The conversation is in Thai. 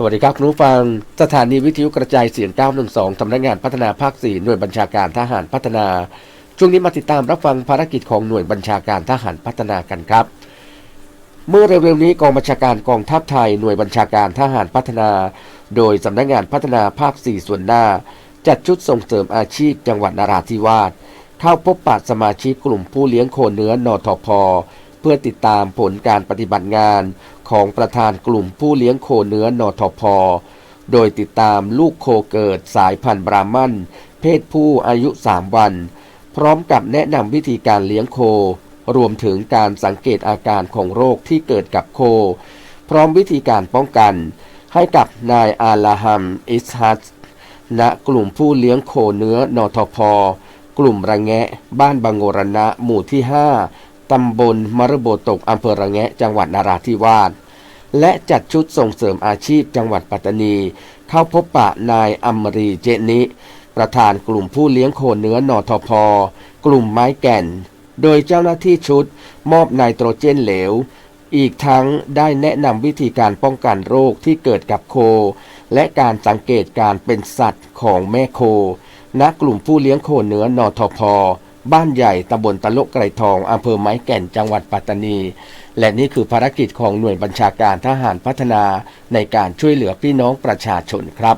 สวัสดีครับคุณผู้ฟัง สถานีวิทยุกระจายเสียง 912สำนักงานพัฒนาภาค 4 หน่วยบัญชาการทหารพัฒนา ช่วงนี้มาติดตามรับฟังภารกิจของหน่วยบัญชาการทหารพัฒนากันครับ เมื่อเร็วๆนี้กองบัญชาการกองทัพไทยหน่วยบัญชาการทหารพัฒนา โดยสำนักงานพัฒนาภาค 4 ส่วนหน้า จัดชุดส่งเสริมอาชีพจังหวัดนราธิวาสเข้าพบปะสมาชิกกลุ่มผู้เลี้ยงโคเนื้อนอทพ เพื่อติดตามผลการปฏิบัติงานของประธานกลุ่มผู้เลี้ยงโคเนื้อนอทพโดยติดตามลูกโคเกิดสายพันธุ์บราหมันเพศผู้อายุ 3 วัน พร้อมกับแนะนำวิธีการเลี้ยงโค รวมถึงการสังเกตอาการของโรคที่เกิดกับโค พร้อมวิธีการป้องกัน ให้กับนายอาลาฮัมอิสฮัตณกลุ่มผู้เลี้ยงโคเนื้อนอทพกลุ่มระแงะ บ้านบางโงรณะหมู่ที่ 5 ตำบลมรโบตกอำเภอระแงะ จังหวัดนาราธิวาส และจัดชุดส่งเสริมอาชีพจังหวัดปัตตานี เข้าพบปะนายอัมรีเจนิ ประธานกลุ่มผู้เลี้ยงโคเนื้อนอทพ กลุ่มไม้แก่น โดยเจ้าหน้าที่ชุดมอบไนโตรเจนเหลว อีกทั้งได้แนะนำวิธีการป้องกันโรคที่เกิดกับโค และการสังเกตการเป็นสัตว์ของแม่โค ณกลุ่มผู้เลี้ยงโคเนื้อนอทพ บ้านใหญ่ตำบลตะลกไกรทองอำเภอไม้แก่นจังหวัดปัตตานี และนี่คือภารกิจของหน่วยบัญชาการทหารพัฒนาในการช่วยเหลือพี่น้องประชาชนครับ